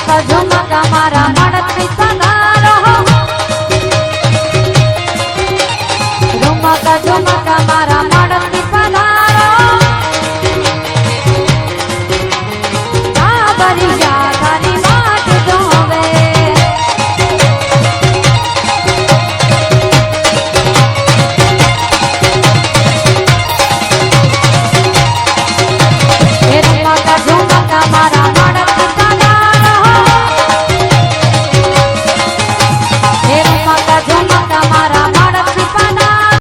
હે રમકા ઝુમકા મારા મળતી સગારો રમકા ઝુમકા